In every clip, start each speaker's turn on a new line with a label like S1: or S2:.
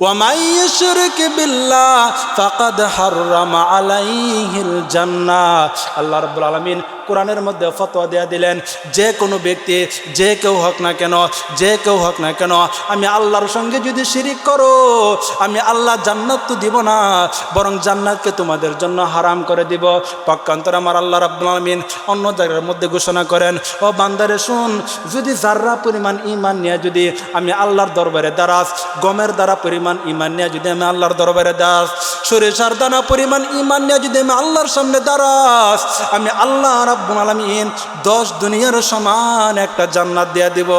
S1: ومن يشرك بالله فقد حرم عليه الجنة الله رب العالمين কোরআনের মধ্যে ফতোয়া দেয়া দিলেন, যে কোনো ব্যক্তি, যে কেউ হোক না কেন, যে কেউ হোক না কেন, আমি আল্লাহর সঙ্গে যদি শিরিক করো, আমি আল্লাহ জান্নাত তো দিব না, বরং জান্নাতকে তোমাদের জন্য হারাম করে দিব। পক্ষান্তর আমার আল্লাহ রাব্বুল আলামিন অন্য জায়গার মধ্যে ঘোষণা করেন, ও বান্দারে, শুন, যদি যার্রা পরিমাণ ইমান নিয়ে যদি আমি আল্লাহর দরবারে দাঁড়াস, গমের দ্বারা পরিমাণ ইমান নিয়ে যদি আমি আল্লাহর দরবারে দাস সরিষার দানা পরিমাণ ইমান নিয়ে যদি আমি আল্লাহর সামনে দাঁড়াস, আমি আল্লাহ রাব্বুল আলামিন দশ দুনিয়ার সমান একটা জান্নাত দিয়ে দিব।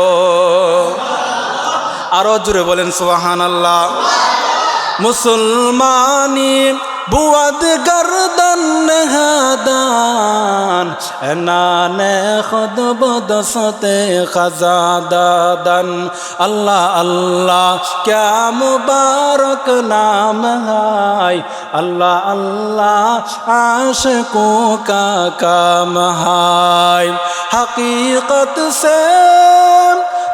S1: আরও জুড়ে বলেন সুবাহান আল্লাহ মুসলমানি বুয়াদ গর্দন হাদান নানে খুদ বদসতে খজাদান আল্লাহ আল্লাহ, ক্যা মুবারক নাম হাই আল্লাহ আল্লাহ, আশকো কা কাম হাই হकीकत से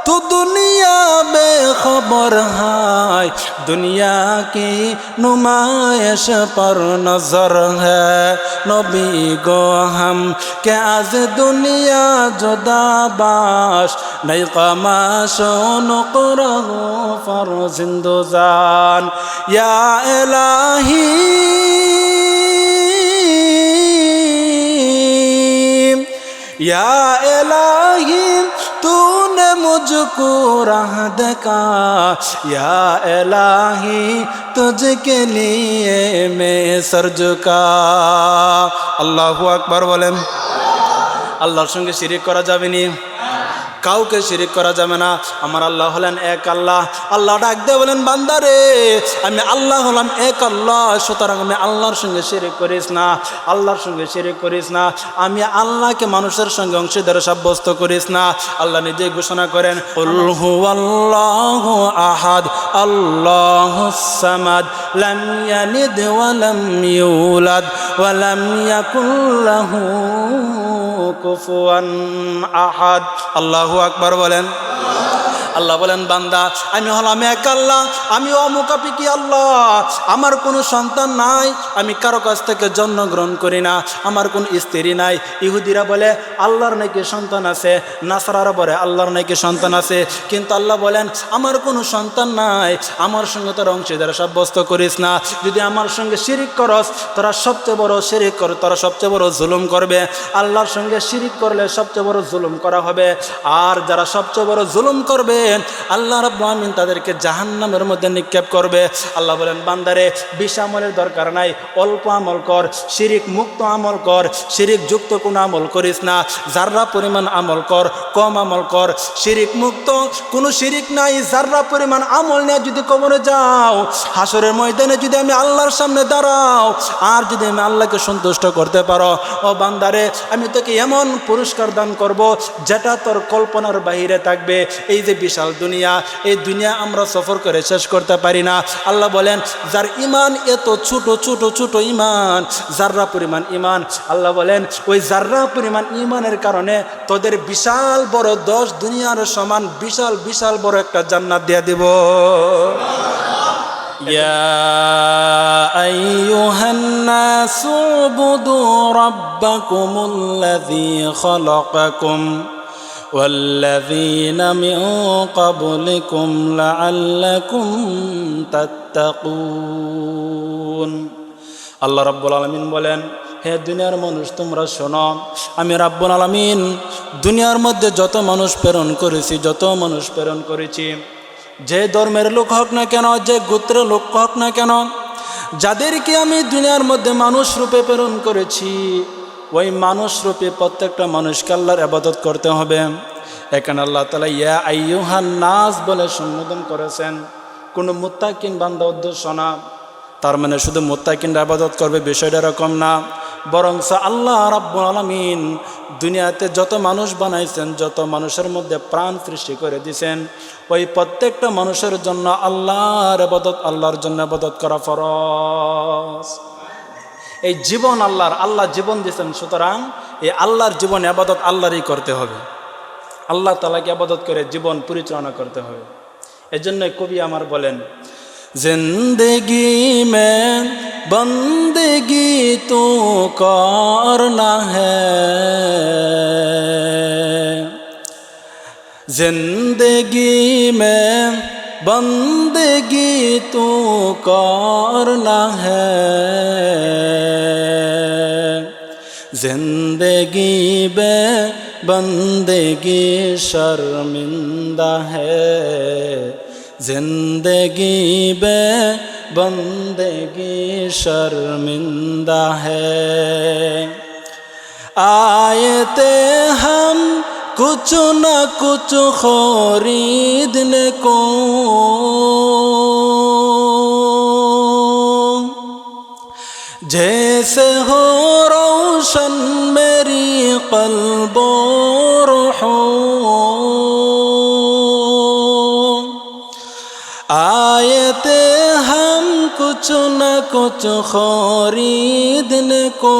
S1: تو دنیا بے خبر ہے دنیا کی نمائش پر نظر ہے نبی گو ہم کہ از دنیا جدا باش نئی قماش و نقرہ فرز زندوزان یا الہی یا الہی मुझको राह देखा या इलाही तुझके लिए मैं सर झुका আল্লাহু আকবার বলেন আল্লাহর সঙ্গে শিরিক করা যাবে নি কাউকে শিরিক করা যাবে না। আমার আল্লাহ হলেন এক আল্লাহ। আল্লাহ ডাক দিয়ে বলেন বান্দারে আমি আল্লাহ হলাম এক আল্লাহ, সুতরাং আমি আল্লাহর সঙ্গে শিরিক করিস না, আল্লাহর সঙ্গে শিরিক করিস না। আমি আল্লাহকে মানুষের সঙ্গে অংশীদার সাব্যস্ত করিস না। আল্লাহ নিজেই ঘোষণা করেন আল্লাহ আহাদ আল্লাহ আহাদ। আল্লাহু আকবার বলেন। আল্লাহ বলেন, বান্দা, আমি হলাম এক আল্লাহ, আমি অমুকাপিকি আল্লাহ? আমার কোনো সন্তান নাই, আমি কারও কাছ থেকে জন্মগ্রহণ করি না, আমার কোনো স্ত্রী নাই। ইহুদিরা বলে, আল্লাহর নাকি সন্তান আছে, নাসারারা বলে, আল্লাহর নাকি সন্তান আছে। কিন্তু আল্লাহ বলেন, আমার কোনো সন্তান নাই, আমার সঙ্গে তোর অংশীদার সাব্যস্ত করিস না। যদি আমার সঙ্গে শিরিক করস, তোরা সবচেয়ে বড় শিরিক কর, তোরা সবচেয়ে বড় জুলুম করবে। আল্লাহর সঙ্গে শিরিক করলে সবচেয়ে বড় জুলুম করা হবে। আর যারা সবচেয়ে বড় জুলুম করবে আল্লাহ রব্বুল আমিন তাদেরকে জাহান্নামের মধ্যে নিক্ষেপ করবে। আল্লাহ বলেন, বান্দারে বিশ আমলের দরকার নাই, অল্প আমল কর, শিরিক মুক্ত আমল কর, শিরিক যুক্ত কোনো আমল করিস না, যার্রা পরিমাণ আমল কর, কম আমল কর, শিরিক মুক্ত কোনো শিরিক নাই, যার্রা পরিমাণ আমল নিয়ে যদি কবরে যাও, হাসরের ময়দানে যদি আমি আল্লাহর সামনে দাঁড়াও, আর যদি আমি আল্লাহকে সন্তুষ্ট করতে পারো, ও বান্দারে, আমি তোকে এমন পুরস্কার দান করব, যেটা তোর কল্পনার বাহিরে থাকবে। এই যে বিশাল দুনিয়া এই দুনিয়া আমরা সফর করে শেষ করতে পারি না আল্লাহ বলেন যার ইমান এত ছোট ছোট ছোট ইমান যার্রা পরিমাণ ইমান আল্লাহ বলেন ওই যার্রা পরিমাণ ইমানের কারণে তোদের বিশাল বড় দশ দুনিয়ার সমান বিশাল বিশাল বড় একটা জান্নাত দিয়ে দিব يا أيها الناس اعبدوا ربكم الذي خلقكم والذين من قبلكم لعلكم تتقون আল্লাহ রাব্বুল আলমিন বলেন হে দুনিয়ার মানুষ তোমরা শোনো আমি রাব্বুল আলমিন দুনিয়ার মধ্যে যত মানুষ প্রেরণ করেছি যত মানুষ প্রেরণ করেছি যে ধর্মের লোক হোক না কেন যে গোত্রের লোক হোক না কেন যাদেরকে আমি দুনিয়ার মধ্যে মানুষ রূপে প্রেরণ করেছি ওই মানুষ রূপে প্রত্যেকটা মানুষকে আল্লাহর আবাদত করতে হবে। এখানে আল্লাহ তালা ইয়া আইয়ুহান নাস বলে সম্বোধন করেছেন। কোনো মুত্তাকিন বান্দা উদ্দেশ্য না। তার মানে শুধু মোত্তাকিনরা আবাদত করবে বিষয়টা এরকম না। বরং আল্লাহ রাব্বুল আলমিন দুনিয়াতে যত মানুষ বানাইছেন, যত মানুষের মধ্যে প্রাণ সৃষ্টি করে দিছেন, ওই প্রত্যেকটা মানুষের জন্য আল্লাহর আবাদত, আল্লাহর জন্য আবাদত করা ফরজ। এই জীবন আল্লাহর আল্লাহ জীবন দিয়েছেন সুতরাং এই আল্লাহর জীবন আবাদত আল্লাহরই করতে হবে আল্লাহ তালাকে আবাদত করে জীবন পরিচালনা করতে হবে এজন্যই কবি আমার বলেন जिंदगी में बंदगी तो करना है जिंदगी में बंदगी तो करना है زندگی بے بندگی شرمندہ ہے زندگی بے بندگی شرمندہ ہے آئے تھے ہم کچھ نہ کچھ خورید کو جیسے ہو روشن میری قلب و روح آیت ہم کچھ نہ کچھ خوریدنے کو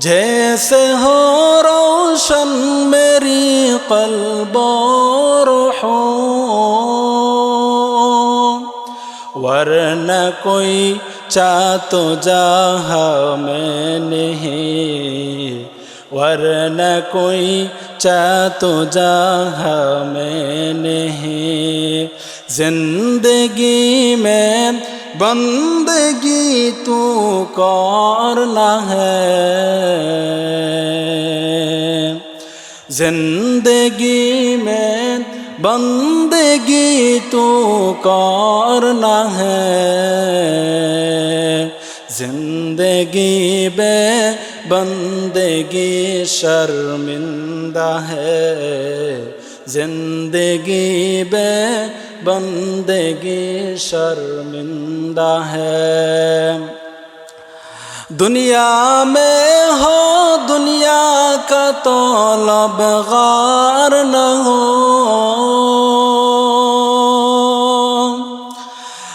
S1: جیسے ہو روشن میری قلب و روح ورنہ کوئی چاہ تو جاہا میں نہیں، ورنہ کوئی چاہ تو جاہا میں نہیں۔ زندگی میں بندگی تو کرنا ہے۔ زندگی میں بندگی تو کرنا ہے زندگی بے بندگی شرمندہ ہے زندگی بے بندگی شرمندہ ہے دنیا میں ہو، دنیا کا طلب غار نہ ہو۔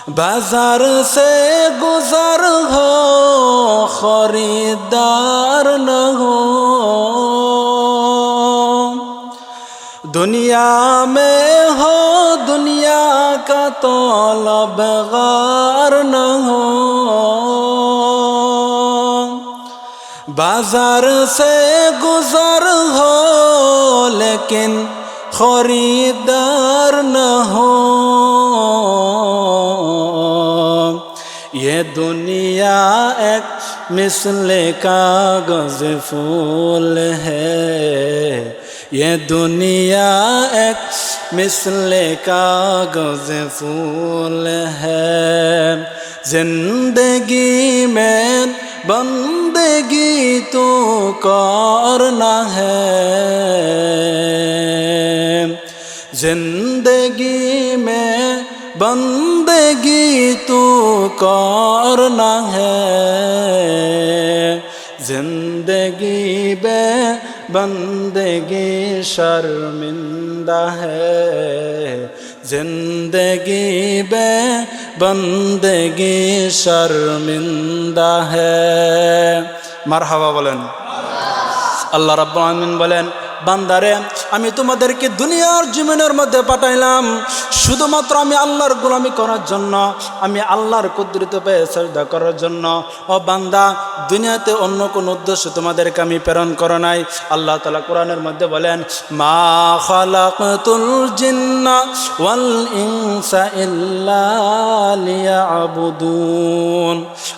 S1: بازار سے گزر ہو، خریدار نہ ہو۔ دنیا میں ہو، دنیا کا طلب غار نہ ہو۔ बाजार से गुजर हो लेकिन खरीदार न हो ये दुनिया एक मिसल कागज फूल है ये दुनिया एक मिसल कागज फूल है जिंदगी में بندگی تو کرنا ہے زندگی میں بندگی تو کرنا ہے زندگی بے بندگی شرمندہ ہے زندگی بے بندگی شرمندہ ہے مرحبا بولن اللہ رب العالمین بولن বান্দারে আমি তোমাদেরকে দুনিয়ার জীবনের মধ্যে পাঠাইলাম। শুধুমাত্র আমি আল্লাহর গোলামি করার জন্য, আমি আল্লাহর কুদরত পেয়ে শ্রদ্ধা করার জন্য। ও বান্দা, দুনিয়াতে অন্য কোন উদ্দেশ্য তোমাদেরকে আমি প্রেরণ করো নাই। আল্লাহ তালা কোরআনের মধ্যে বলেন, মা ইনসা ইল্লা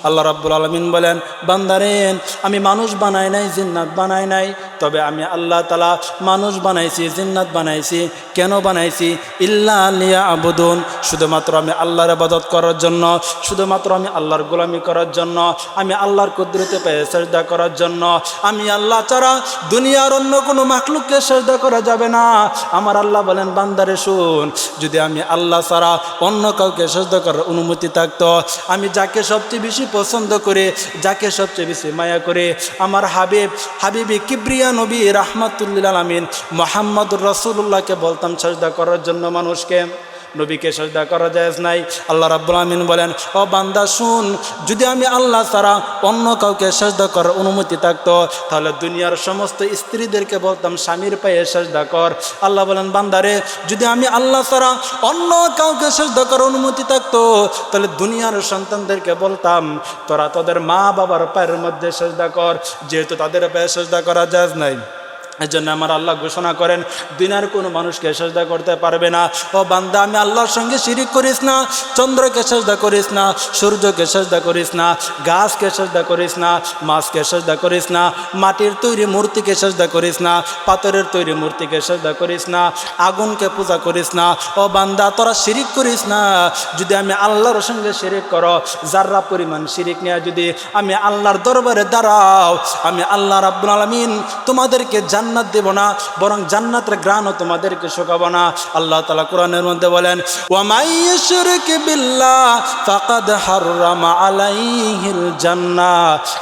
S1: আল্লাহ রাব্বুল আলামিন বলেন বান্দারেন আমি মানুষ বানাই নাই, জিন্নাত বানাই নাই। তবে আমি আল্লাহ তালা মানুষ বানাইছি, জিন্নাত বানাইছি, কেন বানাইছি? ইল্লা আলিয়া আবুদুন শুধুমাত্র আমি আল্লাহর আবাদত করার জন্য, শুধুমাত্র আমি আল্লাহর গোলামি করার জন্য, আমি আল্লাহর কুদরতে পেয়ে সেজদা করার জন্য, আমি আল্লাহ ছাড়া দুনিয়ার অন্য কোনো মাখলুককে সেজদা করা যাবে না। আমার আল্লাহ বলেন, বান্দারে শুন, যদি আমি আল্লাহ ছাড়া অন্য কাউকে সেজদা করার অনুমতি থাকতো, আমি যাকে সবচেয়ে বেশি পছন্দ করে, যাকে সবচেয়ে বেশি মায়া করে, আমার হাবিব, হাবিবি কিবরিয়া নবী রাহমাতুল্লিল আলমিন মোহাম্মদুর রসুল্লাহকে বলতাম, সাজদা করার জন্য মানুষকে নবীকে সেজদা করা যায় নাই। আল্লাহ রাব্বুল আমিন বলেন, ও বান্দা, শুন, যদি আমি আল্লাহ ছাড়া অন্য কাউকে সেজদা করার অনুমতি থাকতো, তাহলে দুনিয়ার সমস্ত স্ত্রীদেরকে বলতাম, স্বামীর পায়ে সেজদা কর। আল্লাহ বলেন বান্দারে যদি আমি আল্লাহ ছাড়া অন্য কাউকে সেজদা করার অনুমতি থাকতো, তাহলে দুনিয়ার সন্তানদেরকে বলতাম, তোরা তোদের মা বাবার পায়ের মধ্যে সেজদা কর, যেহেতু তাদের পায়ে সেজদা করা যায় নাই। এই জন্য আমার আল্লাহ ঘোষণা করেন দুনিয়ার কোনো মানুষকে সেজদা করতে পারবে না। ও বান্দা, আমি আল্লাহর সঙ্গে শিরিক করিস না, চন্দ্রকে সেজদা করিস না, সূর্যকে সেজদা করিস না, গাছকে সেজদা করিস না, মাছকে সেজদা করিস না, মাটির তৈরি মূর্তিকে সেজদা করিস না, পাথরের তৈরি মূর্তিকে সেজদা করিস না, আগুনকে পূজা করিস না। ও বান্দা, তোরা শিরিক করিস না, যদি আমি আল্লাহর সঙ্গে শিরিক করো, যার্রা পরিমাণ শিরিক নিয়ে যদি আমি আল্লাহর দরবারে দাঁড়াও, আমি আল্লাহ রাব্বুল আলামিন তোমাদেরকে জান্নাত দেব না, বরং জান্নাতের গ্রাণও তোমাদেরকে শোকাবো না। আল্লাহ তালা কোরআনের মধ্যে বলেন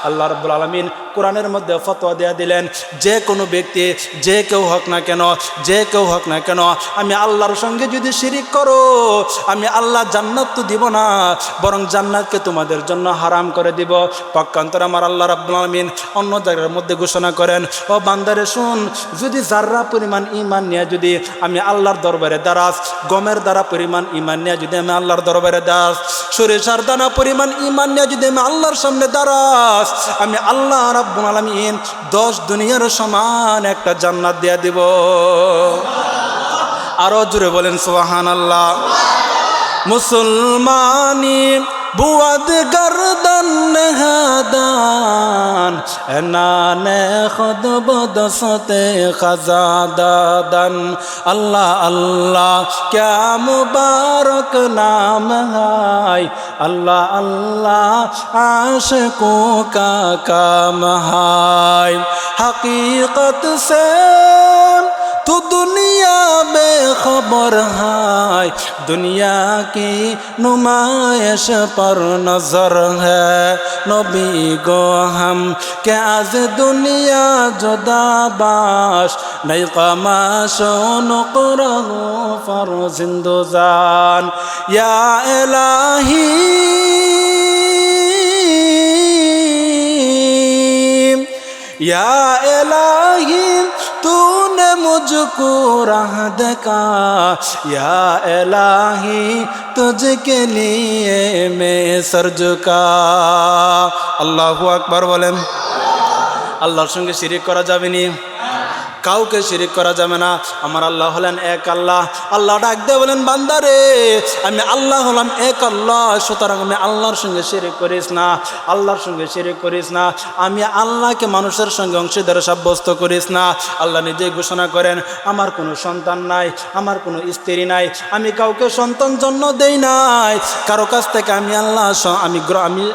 S1: আল্লাহ রাব্বুল আলামিন কোরআনের মধ্যে ফতোয়া দেয়া দিলেন, যে কোনো ব্যক্তি, যে কেউ হোক না কেন, যে কেউ হোক না কেন, আমি আল্লাহর সঙ্গে যদি শিরিক করো, আমি আল্লাহ জান্নাত তো দিব না, বরং জান্নাতকে তোমাদের জন্য হারাম করে দিব। পক্ষান্তর আমার আল্লাহ রাব্বুল আলামিন অন্য জায়গার মধ্যে ঘোষণা করেন, ও বান্দারে, শুন যদি যার্রা পরিমাণ ইমান নিয়ে যদি আমি আল্লাহর দরবারে দাঁড়াস, গমের দ্বারা পরিমাণ ইমান নিয়ে যদি আমি আল্লাহর দরবারে দাস সরিষার দানা পরিমাণ ইমান নিয়ে যদি আমি আল্লাহর সামনে দাঁড়াস, আমি আল্লাহ রাব্বুল আলামিন দশ দুনিয়ার সমান একটা জান্নাত দিয়া দিব। আরও জুড়ে বলেন সুবাহান আল্লাহ মুসলমানি بود گردن نهادان نان خود بدست خزا دادن اللہ اللہ، کیا مبارک نام ہے؟ اللہ اللہ، عاشقوں کا کام ہے۔ حقیقت سے تو دنیا بے خبر ہے دنیا کی نمائش پر نظر ہے نبی گو ہم کہ از دنیا جدا باش نئی قماش نقرہ فر زندوزان یا الہی یا الہی मुझको राह देखा या इलाही तुझके लिए मैं सर झुका আল্লাহু আকবার বলেন আল্লাহর সঙ্গে শিরিক করা যাবে নি কাউকে শিরিক করা যাবে না। আমার আল্লাহ হলেন এক আল্লাহ। আল্লাহ ডাক দিয়ে বলেন বান্দারে আমি আল্লাহ হলাম এক আল্লাহ, সুতরাং আমি আল্লাহর সঙ্গে শিরিক করিস না, আল্লাহর সঙ্গে শিরিক করিস না। আমি আল্লাহকে মানুষের সঙ্গে অংশীদার সাব্যস্ত করিস না। আল্লাহ নিজেই ঘোষণা করেন, আমার কোনো সন্তান নাই, আমার কোনো স্ত্রী নাই, আমি কাউকে সন্তান জন্ম দেই নাই। কারও কাছ থেকে আমি আল্লাহ আমি আমি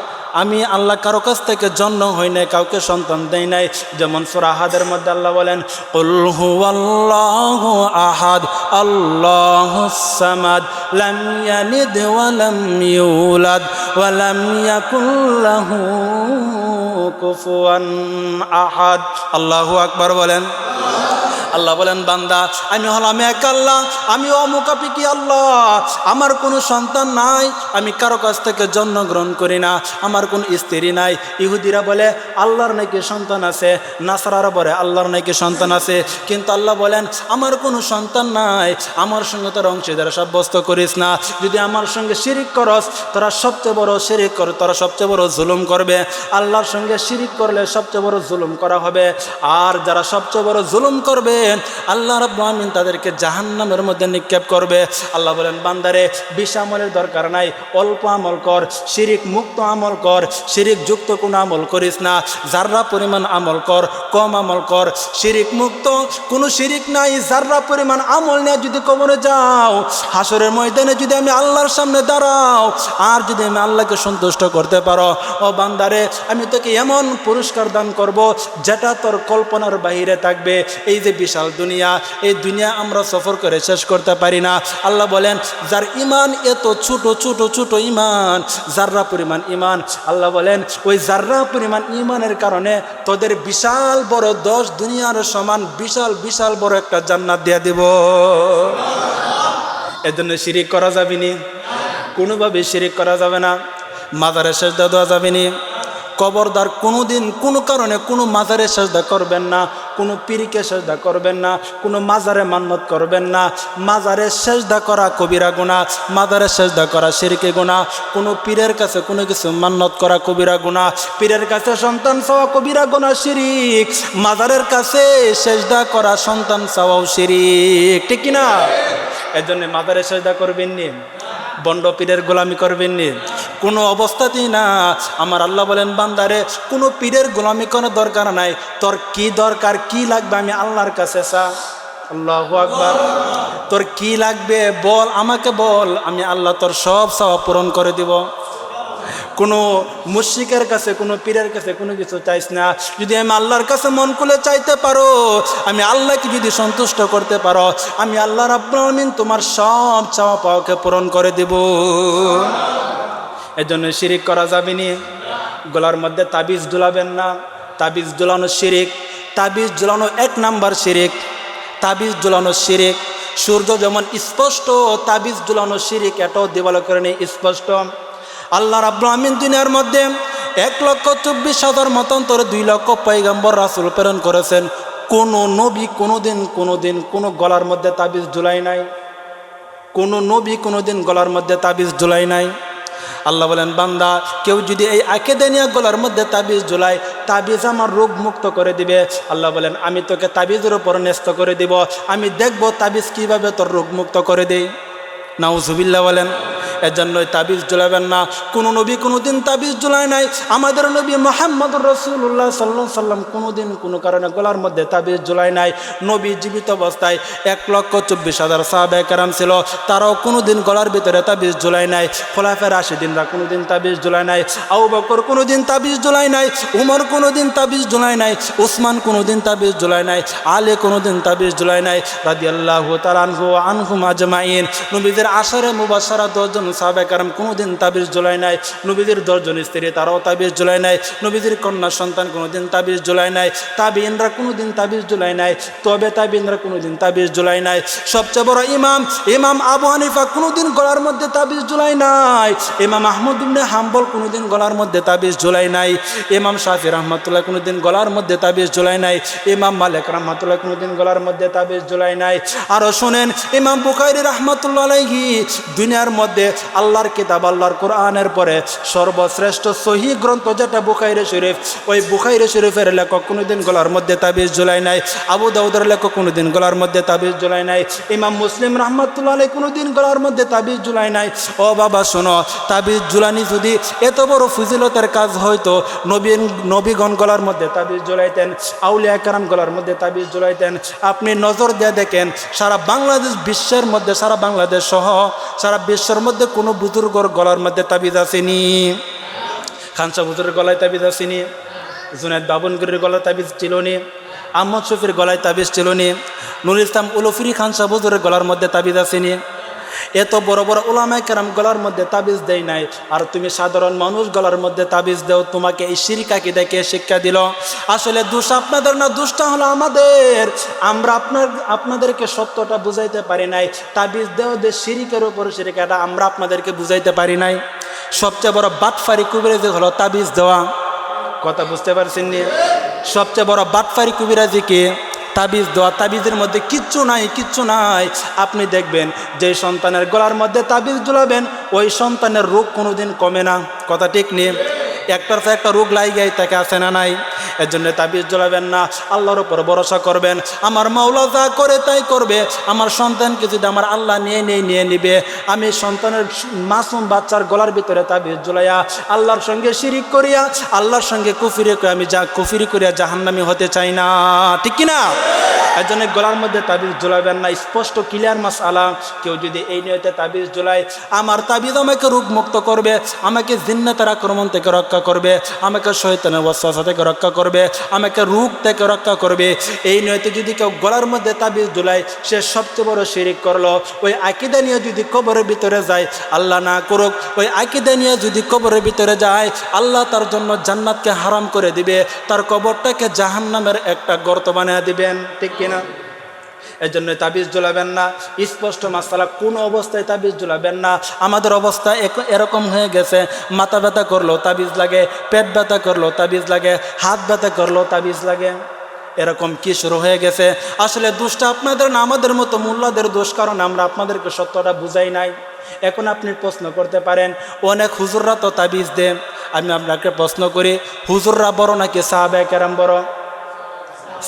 S1: আমি আল্লাহ কারও কাছ থেকে জন্ম হই নাই, কাউকে সন্তান দেই নাই। যেমন সুরাহাদের মধ্যে আল্লাহ বলেন, কুল হুয়াল্লাহু আহাদ, আল্লাহু সামাদ আহাদ। আল্লাহু আকবার বলেন। আল্লাহ বলেন, বান্দা, আমি হলাম এক আল্লাহ, আমি অমুকাপিকি আল্লাহ? আমার কোনো সন্তান নাই, আমি কারও কাছ থেকে জন্মগ্রহণ করি না, আমার কোনো স্ত্রী নাই। ইহুদিরা বলে, আল্লাহর নাকি সন্তান আছে, নাসারারা বলে, আল্লাহর নাকি সন্তান আছে। কিন্তু আল্লাহ বলেন, আমার কোনো সন্তান নাই, আমার সঙ্গে তোর অংশীদার সাব্যস্ত করিস না। যদি আমার সঙ্গে শিরিক করস, তোরা সবচেয়ে বড় শিরিক কর, তোরা সবচেয়ে বড় জুলুম করবে। আল্লাহর সঙ্গে শিরিক করলে সবচেয়ে বড় জুলুম করা হবে। আর যারা সবচেয়ে বড় জুলুম করবে আল্লাহ রব্বুল আমিন তাদেরকে জাহান্নামের মধ্যে নিক্ষেপ করবে। আল্লাহ বলেন, বান্দারে বিশ আমলের দরকার নাই, অল্প আমল কর, শিরিক মুক্ত আমল কর, শিরিক যুক্ত কোনো আমল করিস না, যার্রা পরিমাণ আমল কর, কম আমল কর, শিরিক মুক্ত কোনো শিরিক নাই, যার্রা পরিমাণ আমল নিয়ে যদি কবরে যাও, হাসরের ময়দানে যদি আমি আল্লাহর সামনে দাঁড়াও, আর যদি আমি আল্লাহকে সন্তুষ্ট করতে পারো, ও বান্দারে, আমি তোকে এমন পুরস্কার দান করব, যেটা তোর কল্পনার বাহিরে থাকবে। এই যে বিশাল দুনিয়া। এই দুনিয়া আমরা সফর করে শেষ করতে পারি না। আল্লাহ বলেন, যার ইমান এত ছোট ছোট ছোট ইমান যার্রা পরিমাণ ইমান আল্লাহ বলেন, ওই যার্রা পরিমাণ ইমানের কারণে তোদের বিশাল বড় দশ দুনিয়ার সমান বিশাল বিশাল বড় একটা জান্নাত দিয়ে দিব। এজন্য শিরিক করা যাবে নি। কোনোভাবে শিরিক করা যাবে না। মাজারে সেজদা দেওয়া যাবে নি। কবরদার কোনো দিন কোনো কারণে কোনো মাজারে সেজদা করবেন না, কোনো পিরিকে সেজদা করবেন না, কোনো মাজারে মান্নত করবেন না। মাজারে সেজদা করা কবিরা গুণা মাজারে সেজদা করা শিরকে গুণা কোনো পীরের কাছে কোনো কিছু মান্নত করা কবিরা গুণা পীরের কাছে সন্তান চাওয়া কবিরা গুণা শিরিক, মাজারের কাছে সেজদা করা সন্তান চাওয়াও শিরিক। ঠিক কিনা? এর জন্য মাজারে সেজদা করবেন নি? বন্ড পীরের গোলামি করবেন নি। কোনো অবস্থাতেই না। আমার আল্লাহ বলেন, বান্দারে, কোনো পীরের গোলামি কোনো দরকার নাই। তোর কি দরকার, কি লাগবে আমি আল্লাহর কাছে চা আল্লাহ আকবার। তোর কি লাগবে বল, আমাকে বল, আমি আল্লাহ তোর সব চাওয়া পূরণ করে দিব। কোনো মুশিকের কাছে, কোনো পীরের কাছে কোনো কিছু চাইস না। যদি আমি আল্লাহর কাছে মন খুলে চাইতে পারো, আমি আল্লাহকে যদি সন্তুষ্ট করতে পারো, আমি আল্লাহ রাব্বুল তোমার সব চাওয়া পাওয়াকে পূরণ করে দেব। এর জন্য শিরিক করা যাবে নি। গলার মধ্যে তাবিজ ঝুলাবেন না। তাবিজ ঝুলানো শিরিক। তাবিজ ঝুলানো এক নাম্বার শিরিক। তাবিজ ঝুলানো শিরিক। সূর্য যেমন স্পষ্ট, তাবিজ ঝুলানো শিরিক, এটাও দেবালকের নেই স্পষ্ট। আল্লাহ রাব্বুল আমিন দুনিয়ার মধ্যে এক লক্ষ চব্বিশ হাজার মতান্তরে দুই লক্ষ পয়গম্বর রাসুল প্রেরণ করেছেন। কোনো নবী কোনো দিন কোনো দিন কোনো গলার মধ্যে তাবিজ ঝুলাই নাই। কোনো নবী কোনো দিন গলার মধ্যে তাবিজ ঝুলাই নাই। আল্লাহ বলেন, বান্দা, কেউ যদি এই আকেদানিয়া গলার মধ্যে তাবিজ ঝুলায়, তাবিজ আমার রোগ মুক্ত করে দিবে। আল্লাহ বলেন, আমি তোকে তাবিজের উপর ন্যস্ত করে দিব। আমি দেখব তাবিজ কীভাবে তোর রোগ মুক্ত করে দেই নাউজুবিল্লা বলেন এর জন্যই তাবিজ ঝুলাবেন না। কোনো নবী কোনো দিন তাবিজ ঝুলায় নাই। আমাদের নবী মোহাম্মদ রসুল্লাহ সাল্লাহ সাল্লাম কোনো দিন কোনো কারণে গলার মধ্যে তাবিজ ঝুলায় নাই। নবী জীবিত অবস্থায় এক লক্ষ চব্বিশ হাজার সাহাবে কারাম ছিল। তারাও কোনো দিন গলার ভিতরে তাবিজ ঝুলায় নাই। খোলাফের আশি দিনরা কোনো দিন তাবিজ ঝুলায় নাই। আউ বকর কোনো দিন তাবিজ ঝুলায় নাই। উমর কোনো দিন তাবিজ ঝুলায় নাই। উসমান কোনো দিন তাবিজ ঝুলায় নাই। আলে কোনো দিন তাবিজ ঝুলায় নাই। রাজি আল্লাহ তালানহু আনহুম আজমাইন। নবীদের আশারে মুবাসারা দশজন সাহাবে কারাম কোনো দিন তাবিজ ঝুলায় নাই। নবীদের দশজন স্ত্রী তারাও তাবিজ ঝুলায় নাই। নবীদের কন্যা সন্তান কোনো দিন তাবিজ ঝুলায় নাই। তাবিনরা কোনো দিন তাবিজ ঝুলায় নাই। তবে তাবিনরা কোনো দিন তাবিজ ঝুলায় নাই। সবচেয়ে বড় ইমাম ইমাম আবু হানিফা কোনো দিন গলার মধ্যে তাবিজ ঝুলায় নাই। ইমাম আহমদ ইবনে হাম্বল কোনো দিন গলার মধ্যে তাবিজ ঝুলায় নাই। ইমাম শাফি রহমতুল্লাহ কোনো দিন গলার মধ্যে তাবিজ ঝুলায় নাই। ইমাম মালিক রহমতুল্লাহ কোনো দিন গলার মধ্যে তাবিজ ঝুলায় নাই। আরও শোনেন, ইমাম বুখাইরি রহমতুল্লাহ দুনিয়ার মধ্যে আল্লাহর কিতাব, আল্লাহর কোরআনের পরে সর্বশ্রেষ্ঠ সহি গ্রন্থ যেটা বুখাইরে শরীফ, ওই বুখাইরে শরীফের লেখক কোনোদিন গলার মধ্যে তাবিজ ঝুলাই নাই। আবু দাউদের লেখক কোনোদিন গলার মধ্যে তাবিজ ঝুলাই নাই। ইমাম মুসলিম রহমতুল্লাহ আলাই কোনোদিন গলার মধ্যে তাবিজ ঝুলাই নাই। ও বাবা, শোনো, তাবিজ ঝুলানি যদি এত বড় ফজিলতের কাজ হয়তো নবীন, নবীগণ গলার মধ্যে তাবিজ ঝুলাইতেন, আউলিয়া কারাম গলার মধ্যে তাবিজ ঝুলাইতেন। আপনি নজর দিয়ে দেখেন, সারা বাংলাদেশ, বিশ্বের মধ্যে, সারা বাংলাদেশ সহ সারা বিশ্বের মধ্যে কোনো বুজুর্গর গলার মধ্যে তাবিজ আসেনি। খানসা বুজুরের গলায় তাবিজ আসেনি। জুনায়দ বাবনগিরির গলায় তাবিজ ছিল নি। আহমদ শফির গলায় তাবিজ ছিল নি। নুর ইসলাম উলফিরি খানসা বুজুরের গলার মধ্যে তাবিজ আসেনি। এত বড় বড় ওলামায় কেরাম গলার মধ্যে তাবিজ দেয় নাই। আর তুমি সাধারণ মানুষ গলার মধ্যে তাবিজ দেও, তোমাকে এই শিরিকাকে দেখে শিক্ষা দিল? আসলে দোষ আপনাদের না, দোষটা হলো আমাদের। আমরা আপনার, আপনাদেরকে সত্যটা বুঝাইতে পারি নাই। তাবিজ দেও যে শিরিকের উপর শিরিকাটা, আমরা আপনাদেরকে বুঝাইতে পারি নাই। সবচেয়ে বড় বাটফারি কুবিরাজি হলো তাবিজ দেওয়া। কথা বুঝতে পারছেন সবচেয়ে বড় বাটফারি কুবিরাজি কে? তাবিজ দেওয়া, তাবিজের মধ্যে কিচ্ছু নাই কিচ্ছু নাই। আপনি দেখবেন যে সন্তানের গলার মধ্যে তাবিজ ঝুলাবেন, ওই সন্তানের রোগ কোনোদিন কমে না। কথা ঠিক নেই? একটার পর একটা রোগ লাইগাই তাকে আসে না নাই? এর জন্য তাবিজ জ্বলাবেন না, আল্লাহর উপর ভরসা করবেন। আমার মাওলা যা করে তাই করবে, আমার সন্তানকে যদি আমার আল্লাহ নিয়ে নিয়ে নিয়ে নিবে, আমি সন্তানের মাসুম বাচ্চার গলার ভিতরে তাবিজ জ্বলাইয়া আল্লাহর সঙ্গে শিরিক করিয়া, আল্লাহর সঙ্গে কুফিরে করে আমি যা কুফিরি করিয়া জাহান্নামি হতে চাই না। ঠিক কিনা? এর জন্য গলার মধ্যে তাবিজ জ্বলাবেন না, স্পষ্ট ক্লিয়ার মাস আলা কেউ যদি এই নিয়তে তাবিজ জ্বলায় আমার তাবিজ আমাকে রোগ মুক্ত করবে, আমাকে জিন্নাতের আক্রমণ থেকে রক্ষা করবে, আমাকে শৈতানের বস্তা থেকে রক্ষা করবে, আমাকে রোগ থেকে রক্ষা করবে। এই নিয়তে যদি কেউ গলার মধ্যে তাবিজ জ্বলায় সে সবচেয়ে বড় শিরিক করল। ওই আকিদা নিয়ে যদি কবরের ভিতরে যায়, আল্লাহ না করুক, ওই আকিদা নিয়ে যদি কবরের ভিতরে যায়, আল্লাহ তার জন্য জান্নাতকে হারাম করে দিবে, তার কবরটাকে জাহান্নামের একটা গর্ত বানিয়ে দিবেন। ঠিক কিনা এই জন্য তাবিজ ঝুলাবেন না। স্পষ্ট মাসালা, কোনো অবস্থায় তাবিজ ঝুলাবেন না। আমাদের অবস্থা এরকম হয়ে গেছে। মাথা ব্যথা করল, তাবিজ লাগে। পেট ব্যথা করল, তাবিজ লাগে। হাত ব্যথা করল, তাবিজ লাগে। এরকম কি শুরু হয়ে গেছে? আসলে দোষটা আপনাদের না, আমাদের মতো মোল্লাদের দোষ, কারণ আমরা আপনাদেরকে সত্যটা বুঝাই নাই। এখন আপনি প্রশ্ন করতে পারেন, অনেক হুজুররা তো তাবিজ দেন আমি আপনাকে প্রশ্ন করি, হুজুররা বড় নাকি সাহাবে কেরাম বড়?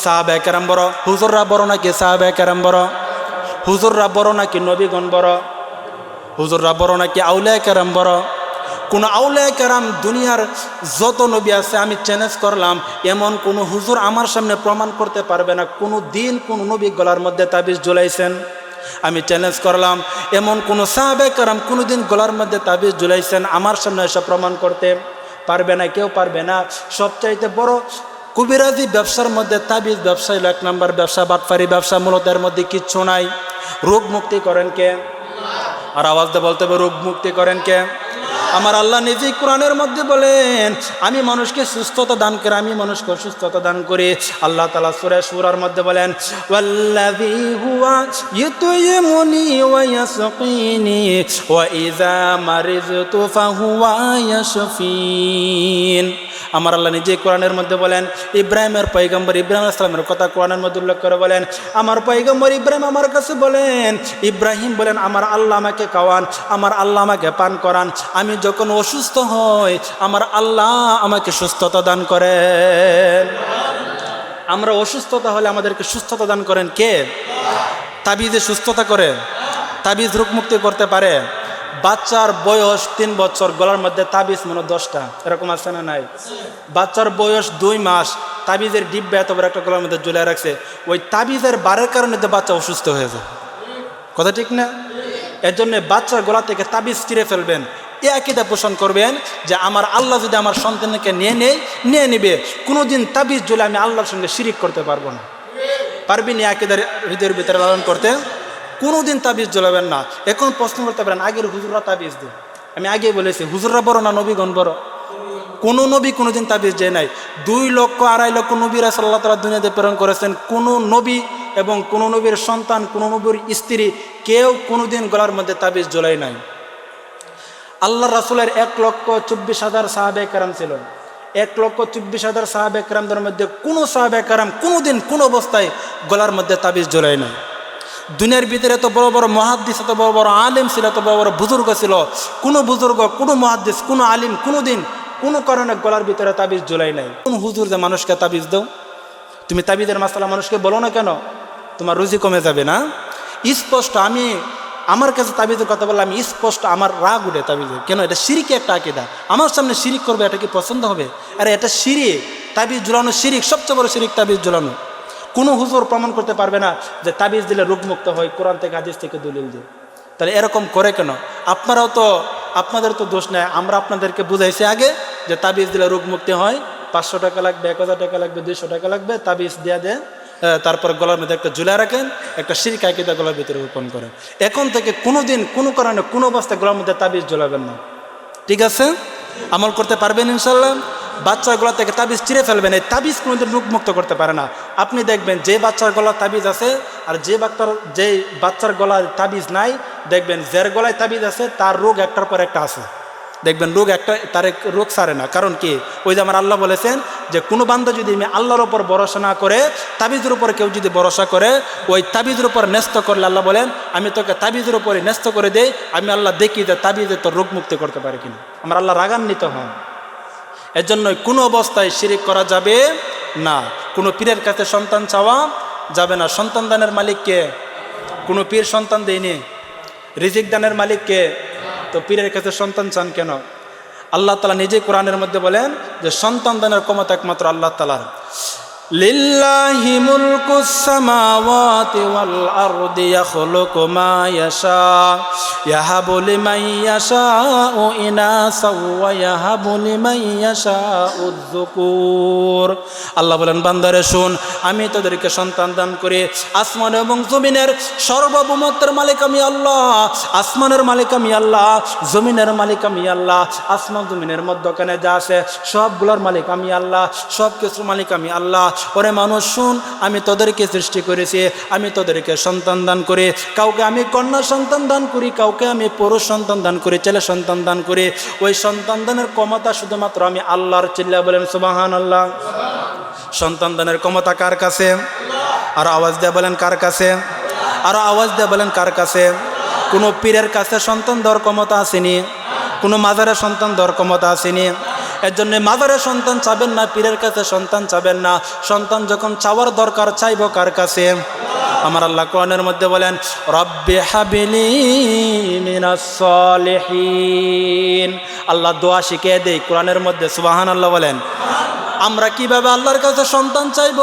S1: সাহাবে কেরাম বড়। হুজুররা বড় নাকি সাহাবে কেরাম বড়? হুজুররা বড় নাকি নবীগণ বড়? হুজুররা বড় নাকি আউলিয়া কেরাম বড়? কোন আউলিয়া কেরাম দুনিয়ার যত নবী আছে, আমি চ্যালেঞ্জ করলাম, এমন কোন হুজুর আমার সামনে প্রমাণ করতে পারবে না। কোনো দিন কোন নবী গলার মধ্যে তাবিজ ঝুলাইছেন। আমি চ্যালেঞ্জ করলাম, এমন কোনো সাহাবে কারাম কোনোদিন গলার মধ্যে তাবিজ ঝুলাইছেন, আমার সামনে এসে প্রমাণ করতে পারবে না, কেউ পারবে না। সবচাইতে বড় কবিরাজি ব্যবসার মধ্যে তাবিজ ব্যবসা হলো এক নম্বর ব্যবসা, বাটফারি ব্যবসা, মূলত এর মধ্যে কিচ্ছু নাই। রোগ মুক্তি করেন কে? আর আওয়াজ দিয়ে বলতে হবে, রোগ মুক্তি করেন কে? আমার আল্লাহ নিজেই কোরআনের মধ্যে বলেন, আমি মানুষকে সুস্থতা দান করে, আমি মানুষকে অসুস্থতা দান করি, আল্লাহ তালা সুরে সুরার মধ্যে বলেন আমার আল্লাহ নিজে কোরআনের মধ্যে বলেন, ইব্রাহিমের পৈগম্বর ইব্রাহিম আসলামের কথা কোরআনের মধ্যে উল্লেখ করে বলেন, আমার পৈগম্বর ইব্রাহিম আমার কাছে বলেন, ইব্রাহিম বলেন, আমার আল্লাহ আমাকে খাওয়ান, আমার আল্লাহ আমাকে পান করান, আমি যখন অসুস্থ হয়, আমার আল্লাহ আমাকে সুস্থতা দান করেন। আমরা অসুস্থতা হলে আমাদেরকে সুস্থতা দান করেন কে? তাবিজে সুস্থতা করে, তাবিজ রোগমুক্তি করতে পারে। বাচ্চার বয়স তিন বছর, গলার মধ্যে তাবিজ মনে দশটা। এরকম আছে না নাই? বাচ্চার বয়স দুই মাস, তাবিজের ডিব্বা এত বড় একটা গলার মধ্যে ঝুলে রাখছে। ওই তাবিজের বারের কারণে তো বাচ্চা অসুস্থ হয়ে যায়। কথা ঠিক না? এর জন্য বাচ্চার গলা থেকে তাবিজ চিরে ফেলবেন। এ আকিদা পোষণ করবেন যে আমার আল্লাহ যদি আমার সন্তানকে নিয়ে নেই নিয়ে নেবে, কোনোদিন তাবিজ ঝুলে আমি আল্লাহর সঙ্গে শিরিক করতে পারব না। পারবি নি আকিদার হৃদয়ের ভিতরে লালন করতে? কোনোদিন তাবিজ জ্বলাবেন না। এখন প্রশ্ন করতে পারেন, আগের হুজুররা তাবিজ দেয়? আমি আগে বলেছি, হুজুররা বড় না নবীগণ বড়? কোনো নবী কোনোদিন তাবিজ দেয় নাই। দুই লক্ষ, আড়াই লক্ষ নবীরা সাল্লাহ তালা দুনিয়াতে প্রেরণ করেছেন। কোনো নবী এবং কোনো নবীর সন্তান, কোনো নবীর স্ত্রী কেউ কোনোদিন গলার মধ্যে তাবিজ জ্বলাই নাই। আল্লাহ রাসুলের এক লক্ষ চব্বিশ হাজার সাহাবে কারাম ছিল এক লক্ষ চব্বিশ হাজার সাহাবে কারামদের মধ্যে কোনো সাহাবে কারাম কোনো দিন কোনো অবস্থায় গলার মধ্যে তাবিজ জ্বলাই নাই। দুনিয়ার ভিতরে এত বড় বড় মহাদ্দিস, এত বড় বড় আলিম ছিল, এত বড় বড় বুজুর্গ ছিল। কোনো বুজুর্গ, কোনো মহাদ্দিস, কোনো আলিম কোনো দিন কোনো কারণে গলার ভিতরে তাবিজ জ্বলাই নাই। কোন হুজুর যে মানুষকে তাবিজ দাও? তুমি তাবিজের মাসালা মানুষকে বলো না কেন? তোমার রুজি কমে যাবে না? স্পষ্ট আমি আমার কাছে তাবিজের কথা বললে আমি স্পষ্ট আমার রাগ উঠে তাবিজের। কেন? এটা সিরিকে একটা আকিদা। আমার সামনে শিরিক করবে, এটা কি পছন্দ হবে? আরে, এটা সিরিক তাবিজ ঝুলানো শিরিক, সবচেয়ে বড় শিরিক তাবিজ ঝুলানো। কোনো হুজুর প্রমাণ করতে পারবে না যে তাবিজ দিলে রোগমুক্ত হয়, কোরআন থেকে, হাদিস থেকে দলিল দিয়ে। তাহলে এরকম করে কেন? আপনারাও তো, আপনাদের তো দোষ নেই। আমরা আপনাদেরকে বুঝাইছি আগে যে তাবিজ দিলে রোগমুক্তি হয়, পাঁচশো টাকা লাগবে, এক হাজার টাকা লাগবে, দুইশো টাকা লাগবে, তাবিজ দেওয়া দেয় তারপর গলার মধ্যে একটা ঝুলা রাখেন, একটা সিরিক আকিদা গলার ভিতরে রোপণ করেন। এখন থেকে কোনো দিন কোনো কারণে, কোনো অবস্থায় গলার মধ্যে তাবিজ ঝোলাবেন না। ঠিক আছে? আমল করতে পারবেন ইনশাল্লাহ বাচ্চার গলা থেকে তাবিজ চিরে ফেলবেন। এই তাবিজ কোনোদিন রোগ মুক্ত করতে পারে না। আপনি দেখবেন যে বাচ্চার গলার তাবিজ আছে আর যে বাচ্চার যে বাচ্চার গলার তাবিজ নাই, দেখবেন যার গলায় তাবিজ আছে, তার রোগ একটার পর একটা আছে। দেখবেন রোগ একটা, তার রোগ সারে না। কারণ কি? ওই যে আমার আল্লাহ বলেছেন যে, কোনো বান্ধব যদি আমি আল্লাহর ওপর ভরসা না করে, তাবিজের উপর কেউ যদি ভরসা করে, ওই তাবিজের উপর ন্যস্ত করলে আল্লাহ বলেন, আমি তোকে তাবিজের উপরে ন্যস্ত করে দেই, আমি আল্লাহ দেখি যে তাবিজে তোর রোগ মুক্তি করতে পারে কিনা। আমার আল্লাহ রাগান্বিত হন। এর জন্যই কোনো অবস্থায় শিরিক করা যাবে না। কোনো পীরের কাছে সন্তান চাওয়া যাবে না। সন্তান দানের মালিককে কোনো পীর সন্তান দেয়নি। রিজিক দানের মালিককে তো পীরের কাছে সন্তান চান কেন? আল্লাহ তালা নিজে কোরআনের মধ্যে বলেন যে সন্তান দানের ক্ষমতা একমাত্র আল্লাহ তালার লিমান ইয়াশাউ যুকুর। আল্লাহ বলেন, বান্দারে, শুন, আমি তোদেরকে সন্তান দান করি। আসমান এবং জমিনের সর্বভৌমত্বের মালিক আমি আল্লাহ, আসমানের মালিক আমি আল্লাহ, জমিনের মালিক আমি আল্লাহ, আসমান জমিনের মধ্যখানে যা আছে সবগুলোর মালিক আমি আল্লাহ সব কিছুর মালিক আমি আল্লাহ ওরে মানুষ, শুন, আমি তোদেরকে সৃষ্টি করেছি, আমি তোদেরকে সন্তান দান করে। কাউকে আমি কন্যা সন্তান দান করি, কাউকে আমি পুরুষ সন্তান দান করি, ছেলে সন্তান দান করি। ওই সন্তান দানের ক্ষমতা শুধুমাত্র আমি আল্লাহর চিল্লা বলেন সুবাহান আল্লাহ সন্তান দানের ক্ষমতা কার কাছে? আর আওয়াজ দিয়ে বলেন, কার কাছে? আরও আওয়াজ দিয়ে বলেন, কার কাছে? কোনো পীরের কাছে সন্তান দেওয়ার ক্ষমতা আসেনি, কোনো মাজারের সন্তান দেওয়ার ক্ষমতা আসেনি। এর জন্য মাদারে সন্তান চাবেন না, পীরের কাছে সন্তান চাবেন না। সন্তান যখন চাওয়ার দরকার, চাইব কার কাছে? আমার আল্লাহ কোরআনের মধ্যে বলেন, রব্বে হাবিলি মিনাস সলিহিন। আল্লাহ দোয়া শিখিয়ে দেই, কোরআনের মধ্যে সুবাহান আল্লাহ বলেন আমরা কীভাবে আল্লাহর কাছে সন্তান চাইব?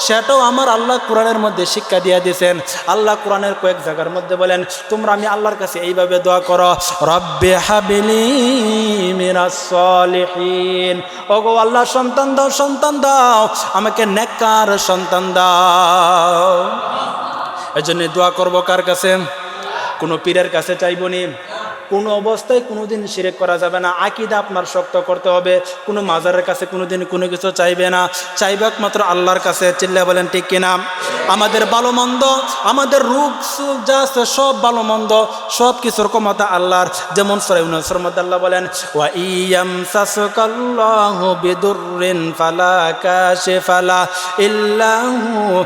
S1: সেটাও আমার আল্লাহ কোরআনের মধ্যে শিক্ষা দিয়ে দিয়েছেন। আল্লাহ কোরআনের কয়েক জায়গার মধ্যে বলেন, তোমরা আমি আল্লাহর কাছে এইভাবে দোয়া করো, রব্বে হাবিলি মিনাস সলিহিন। ওগো আল্লাহ, সন্তান দাও সন্তান দাও, আমাকে নেককার সন্তান দাও। এজন্য দোয়া করব কার কাছে? কোনো পীরের কাছে চাইব নি? কোনো অবস্থায় কোনোদিন সিরেক করা যাবে না। আকিদা আপনার শক্ত করতে হবে। কোনো মাজারের কাছে কোনোদিন কোনো কিছু চাইবে না। চাইবে একমাত্র আল্লাহর কাছে। চিল্লা বলেন, ঠিক কিনা? আমাদের ভালো মন্দ, আমাদের রূপ, সুখ, যা আছে সব ভালো মন্দ, সব কিছুর ক্ষমতা আল্লাহর। যেমন সরাইনসর মধ্যে আল্লাহ বলেন, ওয়া ফালা ইল্লাহু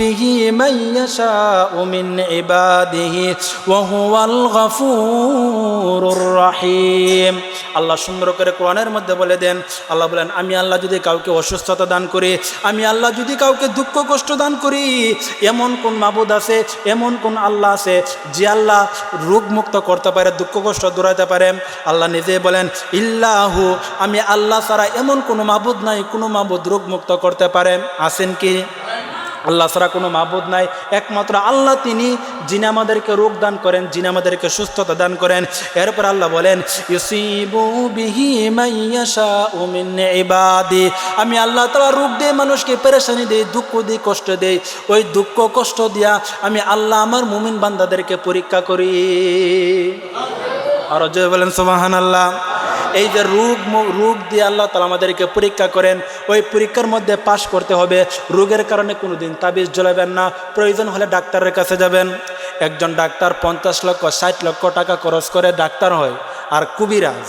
S1: বিহি মান ইয়াশাউ মিন ইবাদিহি ওয়া হুয়াল গফুরুর রাহিম আল্লাহ সুন্দর করে কোরআনের মধ্যে বলে দেন, আল্লাহ বলেন, আমি আল্লাহ যদি কাউকে অসুস্থতা দান করি, আমি আল্লাহ যদি কাউকে দুঃখ কষ্ট দান করি, এমন কোন মাবুদ আছে, এমন কোন আল্লাহ আছে যে আল্লাহ রোগ মুক্ত করতে পারে, দুঃখ কষ্ট দূরাইতে পারে? আল্লাহ নিজে বলেন, ইল্লাহু, আমি আল্লাহ ছাড়া এমন কোনো মাবুদ নাই, কোনো মাবুদ রোগ মুক্ত করতে পারে। আছেন কি? আল্লাহ ছাড়া কোনো মাবুদ নাই। একমাত্র আল্লাহ তিনি, যিনি আমাদেরকে রোগ দান করেন, যিনি আমাদেরকে সুস্থতা দান করেন। এরপর আল্লাহ বলেন আমি আল্লাহ তাআলা রোগ দিয়ে মানুষকে পেরেশানি দিই, দুঃখ দিই কষ্ট দেই। ওই দুঃখ, কষ্ট দিয়া আমি আল্লাহ আমার মুমিন বান্দাদেরকে পরীক্ষা করি। আর জয় বলেন সোমাহান আল্লাহ এই যে রোগ রোগ দিয়ে আল্লাহ তালা আমাদেরকে পরীক্ষা করেন, ওই পরীক্ষার মধ্যে পাশ করতে হবে। রোগের কারণে কোনো দিন তাবিজ জ্বলাবেন না। প্রয়োজন হলে ডাক্তারের কাছে যাবেন। একজন ডাক্তার পঞ্চাশ লক্ষ, ষাট লক্ষ টাকা খরচ করে ডাক্তার হয় আর কবিরাজ,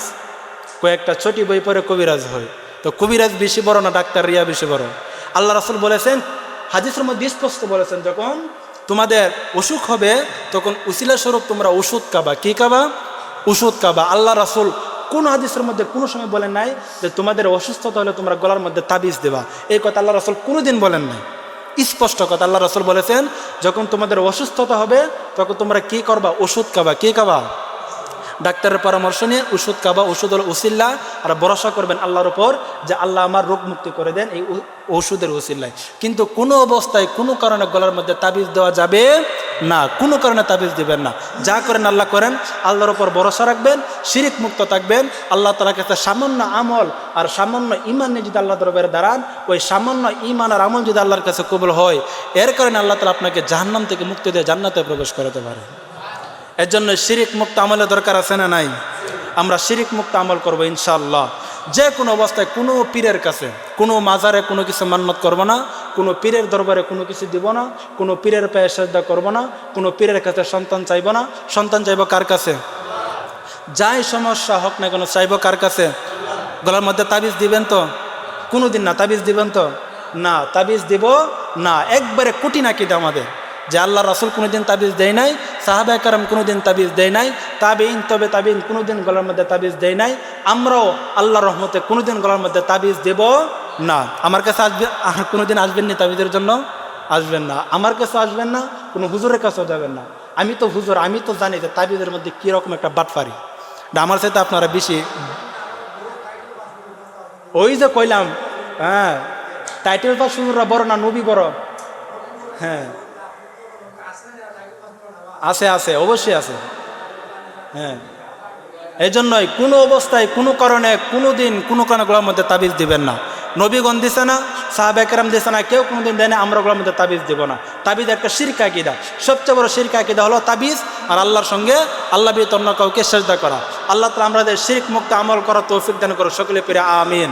S1: কয়েকটা ছোটি বই পড়ে কবিরাজ হয়। তো কবিরাজ বেশি বড় না ডাক্তার রিয়া বেশি বড়? আল্লাহ রাসুল বলেছেন, হাদিসের মধ্যে স্পষ্ট বলেছেন, যখন তোমাদের অসুখ হবে, তখন উসিলা স্বরূপ তোমরা ওষুধ খাবা। কি খাবা? ওষুধ খাবা। আল্লাহ রাসুল কোন হাদিসের মধ্যে কোনো সময় বলেন নাই যে তোমাদের অসুস্থতা হলে তোমরা গলার মধ্যে তাবিজ দেবা। এই কথা আল্লাহ রসল কোনোদিন বলেন নাই। স্পষ্ট কথা আল্লাহ রসল বলেছেন, যখন তোমাদের অসুস্থতা হবে, তখন তোমরা কি করবা? ওষুধ খাবা। কে খাবা? ডাক্তারের পরামর্শ নিয়ে ওষুধ খাবা ওষুধ হলো উসিল্লা আর ভরসা করবেন আল্লাহর উপর যে আল্লাহ আমার রোগ মুক্তি করে দেন এই ওষুধের উসিল্লায় কিন্তু কোনো অবস্থায়, কোনো কারণে গলার মধ্যে তাবিজ দেওয়া যাবে না, কোনো কারণে তাবিজ দিবেন না। যা করেন আল্লাহ করেন, আল্লাহর উপর ভরসা রাখবেন, শিরিক মুক্ত থাকবেন, আল্লাহ তালার কাছে সামান্য আমল আর সামান্য ইমান নিয়ে যদি আল্লাহ দরবারে দাঁড়ান, ওই সামান্য ইমান আর আমল যদি আল্লাহর কাছে কবুল হয়, এর কারণে আল্লাহ তালা আপনাকে জাহান্নাম থেকে মুক্তি দিয়ে জান্নাতে প্রবেশ করাতে পারে। এর জন্য শিরিক মুক্ত আমলের দরকার আছে না নাই? আমরা শিরিক মুক্ত আমল করব ইনশাআল্লাহ। যে কোনো অবস্থায় কোনো পীরের কাছে, কোনো মাজারে কোনো কিছু মান্নত করব না, কোনো পীরের দরবারে কোনো কিছু দিব না, কোনো পীরের পায়ে শ্রদ্ধা করব না, কোনো পীরের কাছে সন্তান চাইব না। সন্তান চাইব কার কাছে? যাই সমস্যা হোক না কেন, চাইব কার কাছে? গলার মধ্যে তাবিজ দিবেন তো? কোনো দিন না তাবিজ দিবেন তো? না, তাবিজ দিব না। একবারে কুটি নাকি আমাদের। যে আল্লাহ রাসুল কোনোদিন তাবিজ দেয় নাই সাহাবা কারাম কোনোদিন তাবিজ দেয় নাই তাবিন তবে তাবিন কোনোদিন গলার মধ্যে তাবিজ দেয় নাই আমরাও আল্লাহ রহমতে কোনোদিন গলার মধ্যে তাবিজ দেব না। আমার কাছে আসবে আহ, কোনোদিন আসবেন না তাবিজের জন্য? আসবেন না। আমার কাছে আসবেন না কোনো হুজুরের কাছেও যাবেন না। আমি তো হুজুর আমি তো জানি যে তাবিজের মধ্যে কীরকম একটা বাটফারি। আমার সাথে আপনারা বেশি ওই যে কইলাম হ্যাঁ টাইটেল তো হুজুররা বড় না নবী বড়? হ্যাঁ। আছে আছে, অবশ্যই আছে। হ্যাঁ। এই জন্যই কোনো অবস্থায়, কোনো কারণে, কোনো দিন, কোনো কারণে গোলার মধ্যে তাবিজ দিবেন না। নবীগণ দিছে না সাহাবেকরাম দিছে না, কেউ কোনোদিন দেয় আমরা গোলার মধ্যে তাবিজ দিব না। তাবিজ একটা শিরকা কিদা সবচেয়ে বড় শিরকা কিদা হলো তাবিজ আর আল্লাহর সঙ্গে আল্লাহ বিয়ে অন্য কাউকে সেজদা করা। আল্লাহ তালা আমাদের শিরিক মুক্ত আমল করা তৌফিক দান করো সকলে পেরে আমিন।